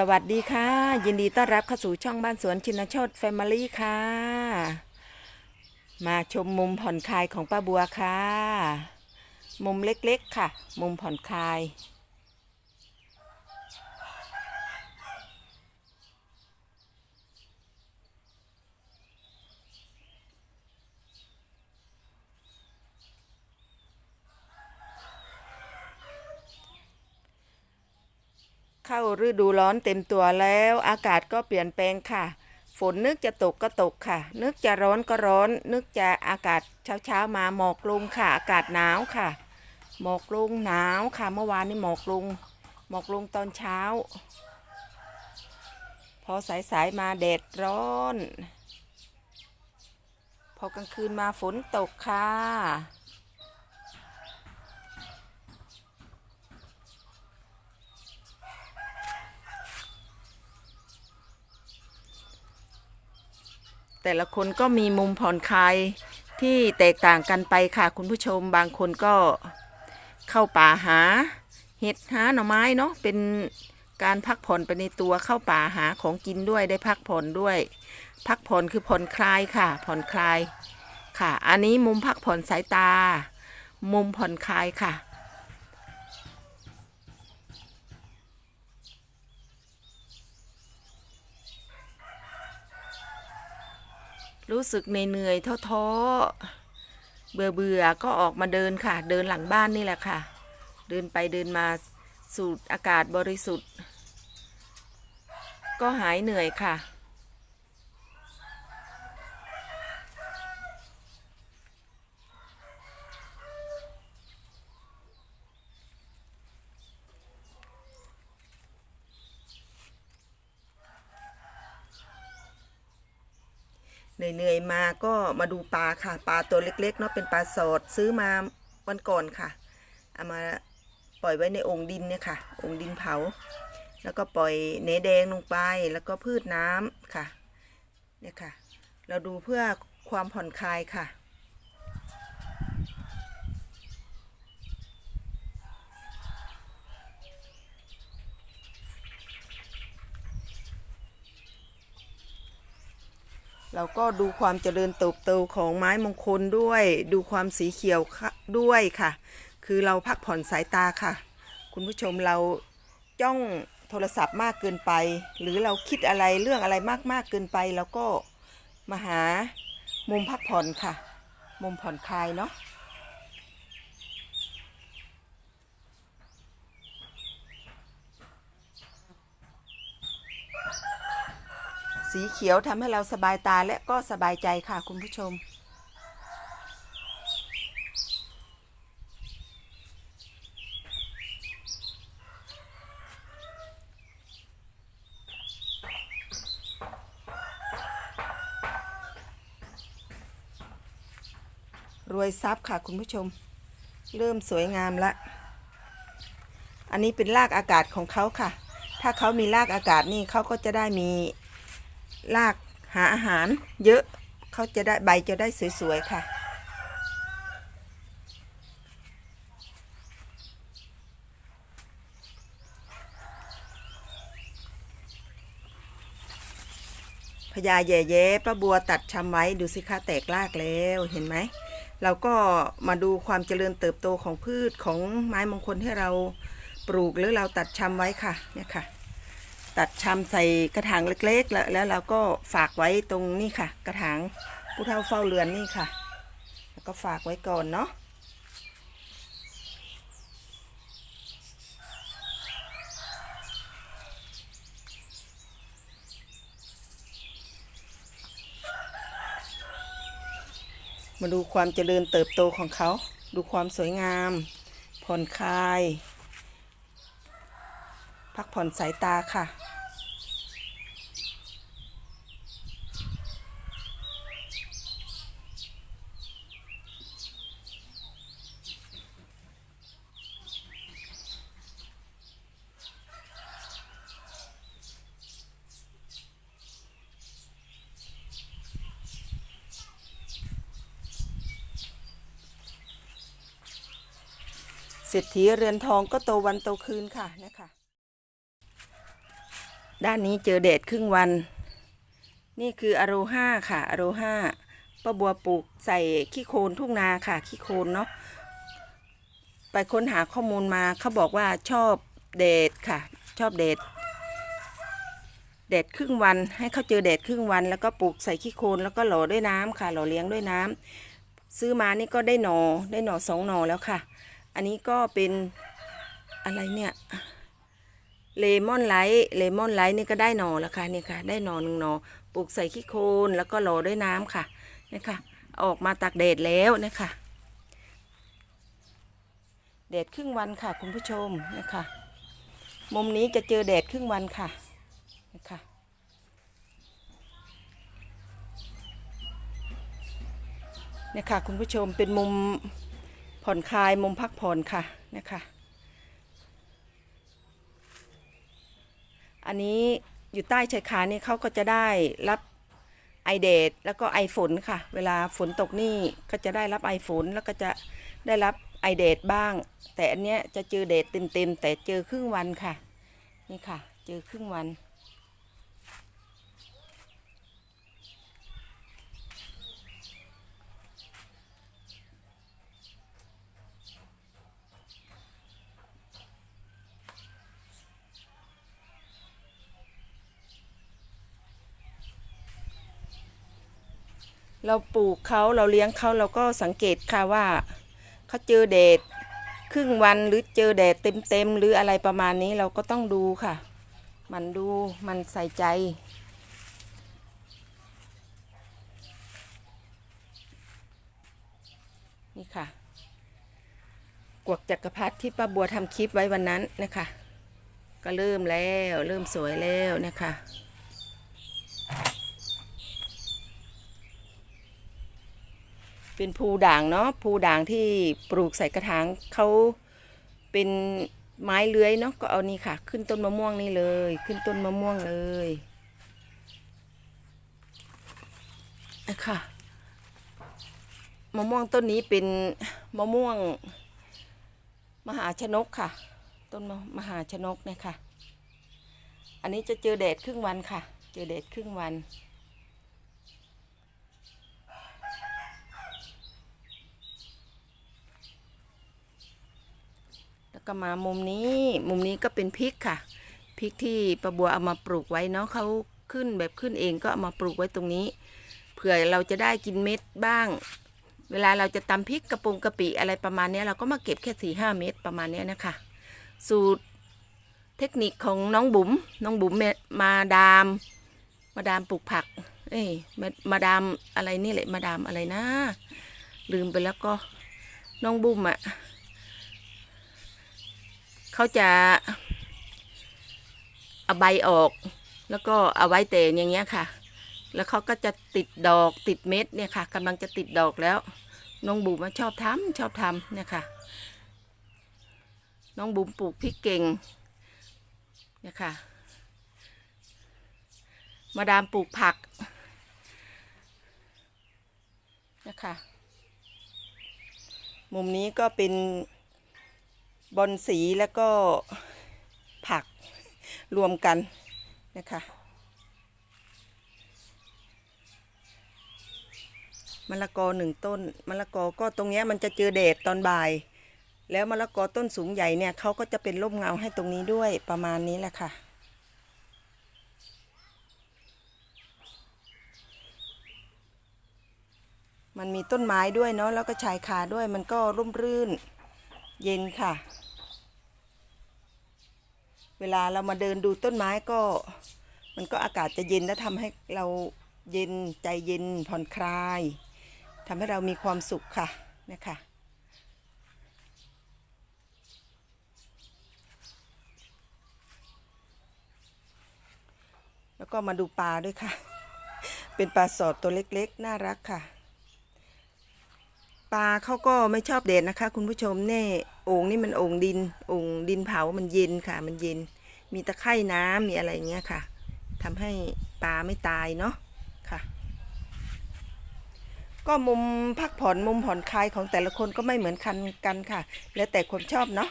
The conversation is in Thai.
สวัสดีค่ะ ยินดีต้อนรับเข้าสู่ช่องบ้านสวนชินโชตแฟมิลี่ค่ะ มาชมมุมผ่อนคลายของป้าบัวค่ะ มุมเล็กๆค่ะ มุมผ่อนคลาย เข้าฤดูร้อนเต็มตัวแล้ว อากาศก็เปลี่ยนแปลงค่ะ ฝนนึกจะตกก็ตกค่ะ นึกจะร้อนก็ร้อน นึกจะอากาศเช้าเช้าๆมาหมอกลงค่ะ อากาศหนาวค่ะ หมอกลงหนาวค่ะ เมื่อวานนี้หมอกลง หมอกลงตอนเช้า พอสายๆมาแดดร้อน พอกลางคืนมาฝนตกค่ะ แต่ละคนก็มีมุมผ่อนคลายที่แตกต่างกันไปค่ะคุณผู้ชมบางคนก็เข้าป่าหา เห็ดหาหน่อไม้เนาะเป็นการพักผ่อนไปในตัวเข้าป่าหาของกินด้วยได้พักผ่อนด้วย พักผ่อนคือผ่อนคลายค่ะ ผ่อนคลายค่ะ อันนี้มุมพักผ่อนสายตา มุมผ่อนคลายค่ะ รู้สึกเหนื่อยๆท้อๆเบื่อเบื่อๆก็ออกมาเดินค่ะ เดินหลังบ้านนี่แหละค่ะ เดินไปเดินมาสูดอากาศบริสุทธิ์ ก็หายเหนื่อยค่ะ เหนื่อยๆมาก็มาดูปลาค่ะ ปลาตัวเล็กๆเนาะเป็นปลาสดซื้อมาวันก่อนค่ะเอามาปล่อยไว้ในองค์ดินเนี่ยค่ะ องค์ดินเผา แล้วก็ปล่อยเนแดงลงไปแล้วก็พืชน้ำค่ะเนี่ยค่ะ เราดูเพื่อความผ่อนคลายค่ะ เราก็ดูความเจริญเติบโตของไม้มงคลด้วย ดูความสีเขียวด้วยค่ะ คือเราพักผ่อนสายตาค่ะ คุณผู้ชมเราจ้องโทรศัพท์มากเกินไป หรือเราคิดอะไรเรื่องอะไรมากๆเกินไปเราก็มาหามุมพักผ่อนค่ะ มุมผ่อนคลายเนาะ สีเขียวทำให้เราสบายตาและก็สบายใจค่ะคุณผู้ชม รวยทรัพย์ค่ะคุณผู้ชม เริ่มสวยงามละอันนี้เป็นรากอากาศของเขาค่ะ ถ้าเขามีรากอากาศนี่เขาก็จะได้มี ลากหาอาหารเยอะเขาจะได้ใบจะได้สวยๆค่ะ พญาแย่แย้ป้าบัวตัดชำไว้ดูสิคะแตกรากแล้วเห็นไหม เราก็มาดูความเจริญเติบโตของพืชของไม้มงคลที่เราปลูกหรือเราตัดชำไว้ค่ะเนี่ยค่ะ ตัดชำใส่กระถางเล็กๆ แล้วแล้วเราก็ฝากไว้ตรงนี่ค่ะ กระถางผู้เฒ่าเฝ้าเรือนนี่ค่ะ แล้วก็ฝากไว้ก่อนเนาะมาดูความเจริญเติบโตของเขา ดูความสวยงาม ผ่อนคลาย พักผ่อนสายตาค่ะ เศรษฐีเรือนทองก็โตวันโตคืนค่ะนะคะ ด้านนี้เจอแดดครึ่งวัน นี่คืออโรห้าค่ะอโรห้าป้าบัวปลูกใส่ขี้โคลนทุ่งนาค่ะขี้โคลนเนาะไปค้นหาข้อมูลมาเขาบอกว่าชอบแดดค่ะ ชอบแดดแดดครึ่งวันให้เขาเจอแดดครึ่งวัน แล้วก็ปลูกใส่ขี้โคลนแล้วก็หล่อด้วยน้ำค่ะ หล่อเลี้ยงด้วยน้ำซื้อมานี่ก็ได้หนอได้หนอสองหนอแล้วค่ะ อันนี้ก็เป็นอะไรเนี่ยเลมอนไลท์เลมอนไลท์นี่ก็ได้หนอแล้วค่ะนี่ค่ะ ได้หนอหนึ่งหนอปลูกใส่ขี้โคลนแล้วก็หล่อด้วยน้ำค่ะนี่ค่ะอออกมาตากแดดแล้วนะคะแดดครึ่งวันค่ะ คุณผู้ชมนะคะมุมนี้จะเจอแดดครึ่งวันค่ะนะคะเนี่ยค่ะคุณผู้ชมเป็นมุม ผ่อนคลายมุมพักผ่อนค่ะนะคะ อันนี้อยู่ใต้ชายคานี่เขาก็จะได้รับไอเดดแล้วก็ไอฝนค่ะ เวลาฝนตกนี่ก็จะได้รับไอฝนแล้วก็จะได้รับไอเดดบ้าง แต่อันเนี้ยจะเจอเดดเต็มๆแต่เจอครึ่งวันค่ะ นี่ค่ะ เจอครึ่งวัน เราปลูกเขาเราเลี้ยงเขาเราก็สังเกตค่ะว่าเขาเจอแดดครึ่งวันหรือเจอแดดเต็มๆหรืออะไรประมาณนี้เราก็ต้องดูค่ะ มันดูมันใส่ใจ นี่ค่ะ กวกจักรพรรดิที่ป้าบัวทำคลิปไว้วันนั้นนะคะ ก็เริ่มแล้วเริ่มสวยแล้วนะคะ เป็นภูด่างเนาะภูด่างที่ปลูกใส่กระถางเขาเป็นไม้เลื้อยเนาะก็เอานี่ค่ะ ขึ้นต้นมะม่วงนี่เลย ขึ้นต้นมะม่วงเลยอะค่ะมะม่วงต้นนี้เป็นมะม่วง มหาชนกค่ะ ต้นมะมหาชนกเนี่ยค่ะ อันนี้จะเจอแดดครึ่งวันค่ะ เจอแดดครึ่งวัน แล้ว ก็มามุมนี้ มุมนี้ก็เป็นพริกค่ะ พริกที่ประบัวเอามาปลูกไว้เนาะเขาขึ้นแบบขึ้นเองก็เอามาปลูกไว้ตรงนี้ เผื่อเราจะได้กินเม็ดบ้าง เวลาเราจะตำพริกกระปุงกะปิอะไรประมาณนี้เราก็มาเก็บแค่สี่ห้าเม็ดประมาณนี้นะคะ สูตรเทคนิคของน้องบุ๋ม น้องบุ๋มเมมาดาม มาดามปลูกผัก เอ้ยมามาดามอะไรนี่แหละ มาดามอะไรนะ ลืมไปแล้วก็น้องบุ๋มอะ เขาจะเอาใบออก แล้วก็เอาไว้แต่อย่างเงี้ยค่ะ แล้วเขาก็จะติดดอกติดเม็ดเนี่ยค่ะกำลังจะติดดอกแล้วน้องบุ๋มชอบทำชอบทำเนี่ยค่ะ น้องบุ๋มปลูกพริกเก่งเนี่ยค่ะ มาดามปลูกผักนะคะมุมนี้ก็เป็น บอนสีแล้วก็ผักรวมกันนะคะมะละกอหนึ่งต้นมะละกอก็ตรงเนี้ยมันจะเจอแดดตอนบ่าย แล้วมะละกอต้นสูงใหญ่เนี่ยเขาก็จะเป็นร่มเงาให้ตรงนี้ด้วยประมาณนี้แหละค่ะ มันมีต้นไม้ด้วยเนาะแล้วก็ชายคาด้วยมันก็ร่มรื่น เย็นค่ะ เวลาเรามาเดินดูต้นไม้ก็ มันก็อากาศจะเย็นและทำให้เราเย็นใจเย็นผ่อนคลายทำให้เรามีความสุขค่ะนะคะแล้วก็มาดูปลาด้วยค่ะ เป็นปลาสอดตัวเล็กๆ น่ารักค่ะ ปลาเขาก็ไม่ชอบแดดนะคะ คุณผู้ชมเน่โอ่งนี่มันโอ่งดินโอ่งดินเผามันเย็นค่ะ มันเย็น มีตะไคร่น้ำมีอะไรอย่างเงี้ยค่ะทำให้ปลาไม่ตายเนาะค่ะ ก็มุมพักผ่อนมุมผ่อนคลายของแต่ละคนก็ไม่เหมือนกันกันค่ะ แล้วแต่คนชอบเนาะ